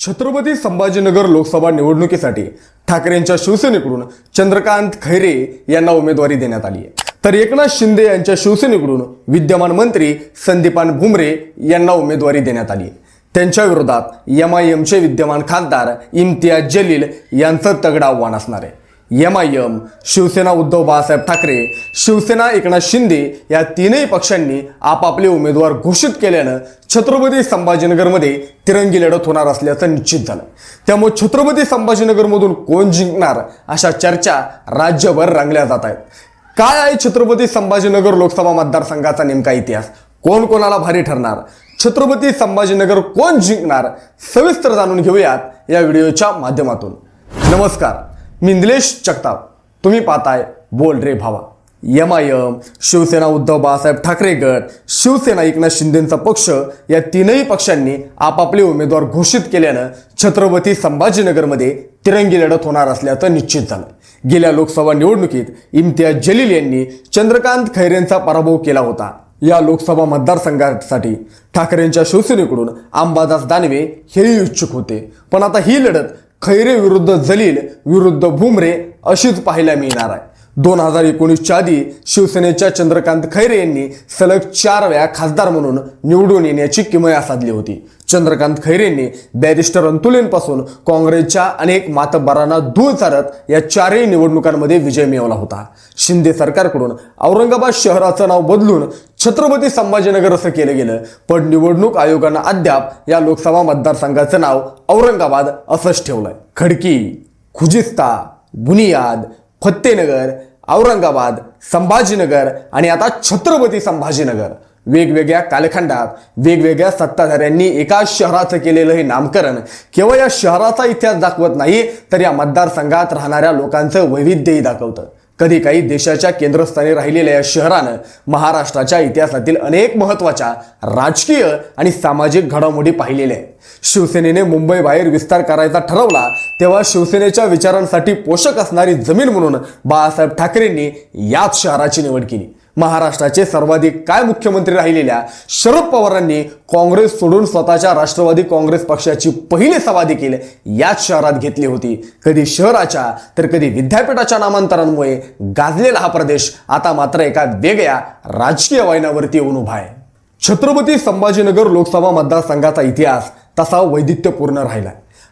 छत्रपती संभाजीनगर लोकसभा निवडणुकीसाठी ठाकरेंच्या शिवसेनेकडून चंद्रकांत खैरे यांना उमेदवारी देण्यात आली आहे. तर एकनाथ शिंदे यांच्या शिवसेनेकडून विद्यमान मंत्री संदीपान भुमरे यांना उमेदवारी देण्यात आली त्यांच्या विरोधात एम आय एमचे विद्यमान खासदार इम्तियाज जलील यांचं तगडा आव्हान असणार आहे. M I M Shivsena Uddhav Balasaheb Thackeray Shivsena Eknath Shinde या तीनही पक्षांनी आपापले उमेदवार घोषित केल्यानं छत्रपती संभाजीनगरमध्ये तिरंगी लढत होणार असल्याचं निश्चित झालं. त्यामुळे छत्रपती संभाजीनगरमधून कोण जिंकणार अशा चर्चा राज्यभर रंगल्या जात आहेत. काय आहे छत्रपती संभाजीनगर लोकसभा मतदारसंघाचा नेमका इतिहास? कोण कोणाला भारी ठरणार? छत्रपती संभाजीनगर कोण जिंकणार? सविस्तर जाणून घेऊयात या व्हिडिओच्या माध्यमातून. नमस्कार. मिंदलेश निलेश जगताप तुम्ही पाहताय बोल रे भावा. M I M Shivsena Uddhav Balasaheb Thackeray गट शिवसेना एकनाथ शिंदेचा पक्ष या तीनही पक्षांनी आपापले उमेदवार घोषित केल्यानं छत्रपती संभाजीनगरमध्ये तिरंगी लढत होणार असल्याचं निश्चित झालं. गेल्या लोकसभा निवडणुकीत इम्तियाज जलील यांनी चंद्रकांत खैरेंचा पराभव केला होता. या लोकसभा मतदारसंघासाठी ठाकरेंच्या शिवसेनेकडून अंबादास दानवे हेही इच्छुक होते. पण आता ही लढत खैरे विरुद्ध जलील विरुद्ध भुमरे अशीच पाहायला मिळणार आहे. दोन हजार एकोणीसच्या आधी शिवसेनेच्या चंद्रकांत खैरे यांनी सलग चार वेळा खासदार म्हणून निवडून येण्याची किमया साधली होती. चंद्रकांत खैरेंनी बॅरिस्टर अंतुलेंपासून काँग्रेसच्या अनेक मातबरांना धूळ चारत या चारही निवडणुकांमध्ये विजय मिळवला होता. शिंदे सरकारकडून औरंगाबाद शहराचं नाव बदलून छत्रपती संभाजीनगर असं केलं गेलं. पण निवडणूक आयोगानं अद्याप या लोकसभा मतदारसंघाचं नाव औरंगाबाद असंच ठेवलंय. खडकी खुजिस्ता बुनियाद फत्तेनगर औरंगाबाद संभाजीनगर आणि आता छत्रपती संभाजीनगर. वेगवेगळ्या कालखंडात वेगवेगळ्या सत्ताधाऱ्यांनी एकाच शहराचं केलेलं हे नामकरण केवळ या शहराचा इतिहास दाखवत नाही तर या मतदारसंघात राहणाऱ्या लोकांचं वैविध्यही दाखवतं. कधी काही देशाच्या केंद्रस्थानी राहिलेल्या या शहरानं महाराष्ट्राच्या इतिहासातील अनेक महत्त्वाच्या राजकीय आणि सामाजिक घडामोडी पाहिलेल्या आहेत. शिवसेनेने मुंबई बाहेर विस्तार करायचा ठरवला तेव्हा शिवसेनेच्या विचारांसाठी पोषक असणारी जमीन म्हणून बाळासाहेब ठाकरेंनी याच शहराची निवड केली. महाराष्ट्राचे सर्वाधिक काय मुख्यमंत्री राहिलेल्या शरद पवारांनी काँग्रेस सोडून स्वतःच्या राष्ट्रवादी काँग्रेस पक्षाची पहिली सभा देखील याच शहरात घेतली होती. कधी शहराच्या तर कधी विद्यापीठाच्या नामांतरांमुळे गाजलेला हा प्रदेश आता मात्र एका वेगळ्या राजकीय वाहिन्यावरती येऊन उभा आहे. छत्रपती संभाजीनगर लोकसभा मतदारसंघाचा इतिहास तसा वैदित्यपूर्ण राहिला.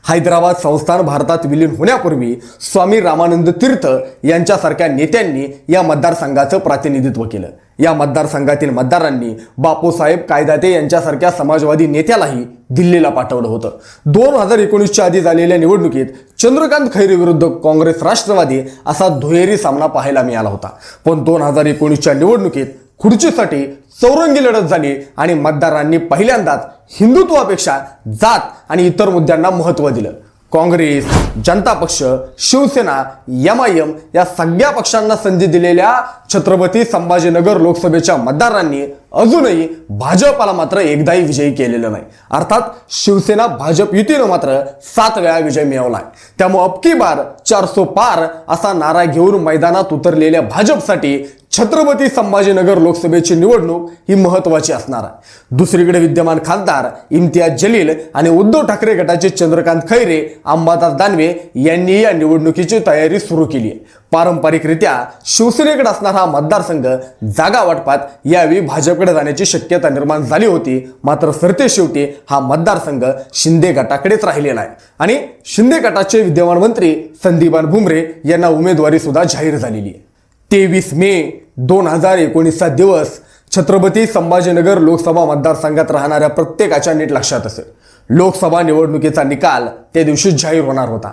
हैदराबाद संस्थान भारतात विलीन होण्यापूर्वी स्वामी रामानंद तीर्थ यांच्यासारख्या नेत्यांनी या मतदारसंघाचं प्रतिनिधित्व केलं. या मतदारसंघातील मतदारांनी बापूसाहेब कायदाते यांच्यासारख्या समाजवादी नेत्यालाही दिल्लीला पाठवलं होतं. दोन हजार एकोणीसच्या आधी झालेल्या निवडणुकीत चंद्रकांत खैरे विरुद्ध काँग्रेस राष्ट्रवादी असा दुहेरी सामना पाहायला मिळाला होता. पण दोन हजार एकोणीसच्या निवडणुकीत खुर्चीसाठी चौरंगी लढत झाली आणि मतदारांनी पहिल्यांदाच हिंदुत्वापेक्षा जात आणि इतर मुद्द्यांना महत्त्व दिलं. काँग्रेस जनता पक्ष शिवसेना एम आय एम या सगळ्या पक्षांना संधी दिलेल्या छत्रपती संभाजीनगर लोकसभेच्या मतदारांनी अजूनही भाजपाला मात्र एकदाही विजयी केलेला नाही. अर्थात शिवसेना भाजप युतीनं मात्र सात वेळा विजय मिळवला त्यामुळे अबकी बार चारसो पार असा नारा घेऊन मैदानात उतरलेल्या भाजपसाठी छत्रपती संभाजीनगर लोकसभेची निवडणूक ही महत्वाची असणार आहे. दुसरीकडे विद्यमान खासदार इम्तियाज जलील आणि उद्धव ठाकरे गटाचे चंद्रकांत खैरे अंबादास दानवे यांनी या निवडणुकीची तयारी सुरू केली आहे. पारंपरिकरित्या शिवसेनेकडे असणारा हा मतदारसंघ जागा वाटपात यावेळी भाजपकडे जाण्याची शक्यता निर्माण झाली होती. मात्र सरते शेवटी हा मतदारसंघ शिंदे गटाकडेच राहिलेला आहे. आणि शिंदे गटाचे विद्यमान मंत्री संदीपान भुमरे यांना उमेदवारी सुद्धा जाहीर झालेली आहे. तेवीस मे दोन हजार एकोणीसचा दिवस छत्रपती संभाजीनगर लोकसभा मतदारसंघात राहणाऱ्या प्रत्येकाच्या नीट लक्षात असेल. लोकसभा निवडणुकीचा निकाल त्या दिवशी जाहीर होणार होता.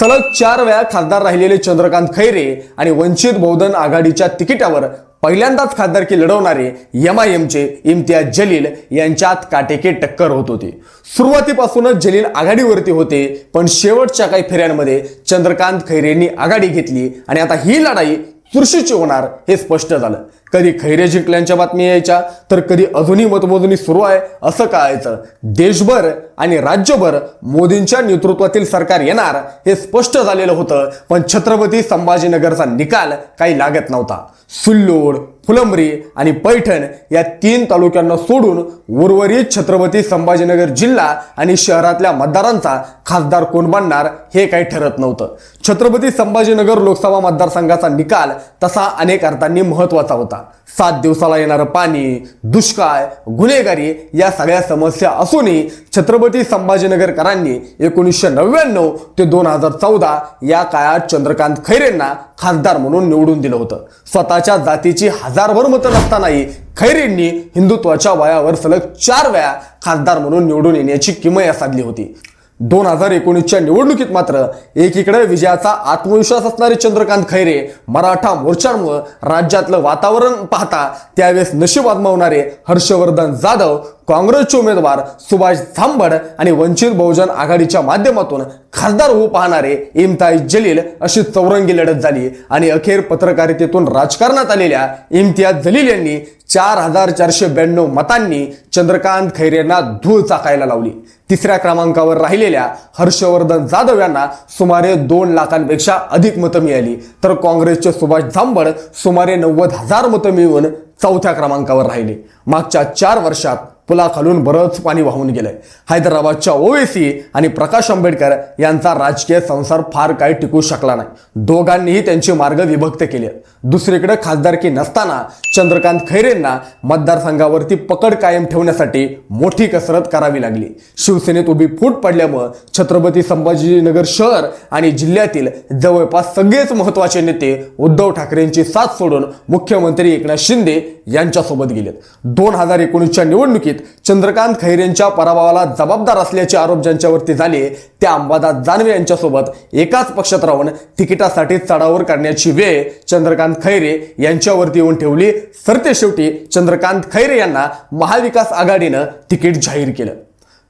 सलग चार वेळा खासदार राहिलेले चंद्रकांत खैरे आणि वंचित बहुजन आघाडीच्या तिकिटावर पहिल्यांदाच खासदारकी लढवणारे एम आय एमचे इम्तियाज जलील यांच्यात काटेके टक्कर होत होती. सुरुवातीपासूनच जलील आघाडीवरती होते पण शेवटच्या काही फेऱ्यांमध्ये चंद्रकांत खैरेंनी आघाडी घेतली आणि आता ही लढाई चुरशीची होणार हे स्पष्ट झालं. कधी खैरे जिंकल्यांच्या बातमी यायच्या तर कधी अजूनही मतमोजणी सुरू आहे असं कळायचं. देशभर आणि राज्यभर मोदींच्या नेतृत्वातील सरकार येणार हे स्पष्ट झालेलं होतं पण छत्रपती संभाजीनगरचा निकाल काही लागत नव्हता. सुल्लोड फुलंब्री आणि पैठण या तीन तालुक्यांना सोडून उर्वरित छत्रपती संभाजीनगर जिल्हा आणि शहरातल्या मतदारांचा खासदार कोण बनणार हे काही ठरत नव्हतं. छत्रपती संभाजीनगर लोकसभा मतदारसंघाचा निकाल तसा अनेक अर्थांनी महत्त्वाचा होता. सात दिवसाला येणारं पाणी दुष्काळ गुन्हेगारी या सगळ्या समस्या असूनही छत्रपती संभाजीनगरकरांनी एकोणीसशे नव्याण्णव ते दोन हजार चौदा या काळात चंद्रकांत खैरेंना खासदार म्हणून निवडून दिलं होतं. स्वतःच्या जातीची हजारभर मतं नसतानाही खैरेंनी हिंदुत्वाच्या वयावर सलग चार वेळा खासदार म्हणून निवडून येण्याची किमया साधली होती. दोन हजार एकोणीसच्या निवडणुकीत मात्र एकीकडे विजयाचा आत्मविश्वास असणारे चंद्रकांत खैरे मराठा मोर्चांमुळे राज्यातलं वातावरण पाहता त्यावेळेस नशीब आजमावणारे हर्षवर्धन जाधव काँग्रेसचे उमेदवार सुभाष झांबड आणि वंचित बहुजन आघाडीच्या माध्यमातून खासदार होऊ पाहणारे इम्ताज जलील अशी चौरंगी लढत झाली. आणि अखेर पत्रकारितेतून राजकारणात आलेल्या इम्तियाज जलील यांनी चार हजार चारशे ब्याण्णव मतांनी चंद्रकांत खैरेंना धूळ चाकायला लावली. तिसऱ्या क्रमांकावर राहिलेल्या हर्षवर्धन जाधव यांना सुमारे दोन लाखांपेक्षा अधिक मतं मिळाली. तर काँग्रेसचे सुभाष झांबड सुमारे नव्वद हजार मतं मिळवून चौथ्या क्रमांकावर राहिले. मागच्या चार वर्षात पुलाखालून बरंच पाणी वाहून गेलंय. हैदराबादच्या ओवेसी आणि प्रकाश आंबेडकर यांचा राजकीय संसार फार काही टिकू शकला नाही. दोघांनीही त्यांचे मार्ग विभक्त केले दुसरीकडे खासदारकी नसताना चंद्रकांत खैरेंना मतदारसंघावरती पकड कायम ठेवण्यासाठी मोठी कसरत करावी लागली. शिवसेनेत उभी फूट पडल्यामुळं छत्रपती संभाजीनगर शहर आणि जिल्ह्यातील जवळपास सगळेच महत्त्वाचे नेते उद्धव ठाकरेंची साथ सोडून मुख्यमंत्री एकनाथ शिंदे यांच्यासोबत गेलेत. दोन हजार एकोणीसच्या निवडणुकीत चंद्रकांत खैरेंच्या पराभवाला जबाबदार असल्याचे आरोप ज्यांच्यावरती झाले त्या अंबादास जानवे यांच्यासोबत एकाच पक्षात राहून तिकिटासाठी चढावर करण्याची वेळ चंद्रकांत खैरे यांच्यावरती येऊन ठेवली. सरते शेवटी चंद्रकांत खैरे यांना महाविकास आघाडीनं तिकीट जाहीर केलं.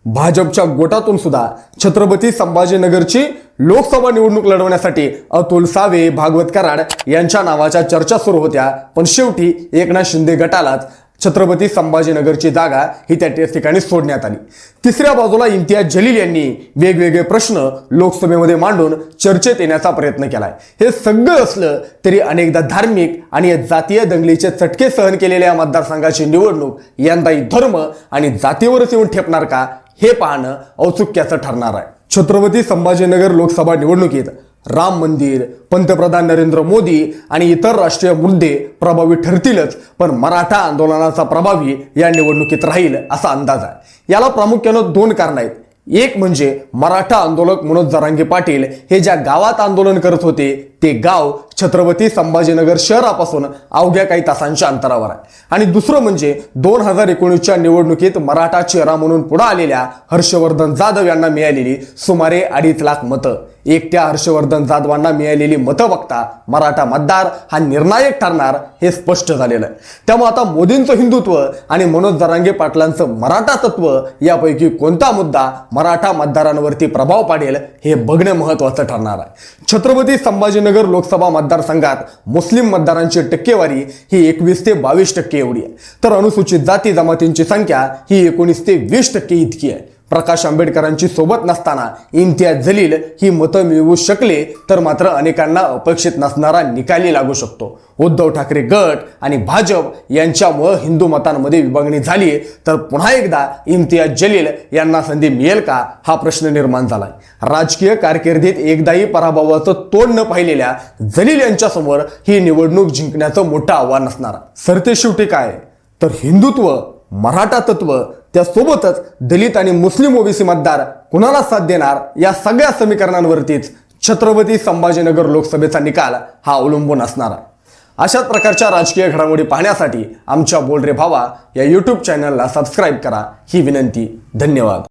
भाजपच्या गोटातून सुद्धा छत्रपती संभाजीनगरची लोकसभा निवडणूक लढवण्यासाठी अतुल सावे भागवत कराड यांच्या नावाच्या चर्चा सुरू होत्या. पण शेवटी एकनाथ शिंदे गटालाच छत्रपती संभाजीनगरची जागा ही त्या ठिकाणी सोडण्यात आली. तिसऱ्या बाजूला इम्तियाज जलील यांनी वेगवेगळे प्रश्न लोकसभेमध्ये मांडून चर्चेत येण्याचा प्रयत्न केलाय. हे सगळं असलं तरी अनेकदा धार्मिक आणि जातीय दंगलीचे चटके सहन केलेल्या मतदारसंघाची निवडणूक यंदाही धर्म आणि जातीवरच येऊन ठेपणार का? हे पाहणं औत्सुक्याचं ठरणार आहे. छत्रपती संभाजीनगर लोकसभा निवडणुकीत राम मंदिर पंतप्रधान नरेंद्र मोदी आणि इतर राष्ट्रीय मुद्दे प्रभावी ठरतीलच पण मराठा आंदोलनाचा प्रभावी या निवडणुकीत राहील असा अंदाज आहे. याला प्रामुख्यानं दोन कारण आहेत. एक म्हणजे मराठा आंदोलक मनोज जरांगे पाटील हे ज्या गावात आंदोलन करत होते ते गाव छत्रपती संभाजीनगर शहरापासून अवघ्या काही तासांच्या अंतरावर आहे. आणि दुसरं म्हणजे दोन हजार एकोणीसच्या निवडणुकीत मराठा चेहरा म्हणून पुढे आलेल्या हर्षवर्धन जाधव यांना मिळालेली सुमारे अडीच लाख मतं. एकट्या हर्षवर्धन जाधवांना मिळालेली मतं बघता मराठा मतदार हा निर्णायक ठरणार हे स्पष्ट झालेलं आहे. त्यामुळे आता मोदींचं हिंदुत्व आणि मनोज जरांगे पाटलांचं मराठा तत्व यापैकी कोणता मुद्दा मराठा मतदारांवरती प्रभाव पाडेल हे बघणं महत्वाचं ठरणार आहे. छत्रपती संभाजीनगर लोकसभा मतदारसंघात मुस्लिम मतदारांची टक्केवारी ही एकवीस ते बावीस टक्के एवढी आहे. तर अनुसूचित जाती जमातींची संख्या ही एकोणीस ते वीस टक्के इतकी आहे. प्रकाश आंबेडकरांची सोबत नसताना इम्तियाज जलील ही मतं मिळवू शकले तर मात्र अनेकांना अपेक्षित नसणारा निकाली लागू शकतो. उद्धव ठाकरे गट आणि भाजप यांच्यामुळं हिंदू मतांमध्ये विभागणी झाली तर पुन्हा एकदा इम्तियाज जलील यांना संधी मिळेल का? हा प्रश्न निर्माण झालाय. राजकीय कारकिर्दीत एकदाही पराभवाचं तोंड न पाहिलेल्या जलील यांच्यासमोर ही निवडणूक जिंकण्याचं मोठं आव्हान असणार. सरते शेवटी काय? तर हिंदुत्व मराठा तत्व त्यासोबतच दलित आणि मुस्लिम ओबीसी मतदार कुणाला साथ देणार? या सगळ्या समीकरणांवरतीच छत्रपती संभाजीनगर लोकसभेचा निकाल हा अवलंबून असणार. आहे अशाच प्रकारच्या राजकीय घडामोडी पाहण्यासाठी आमच्या बोल रे भावा या यूट्यूब चॅनलला सबस्क्राईब करा. ही विनंती. धन्यवाद.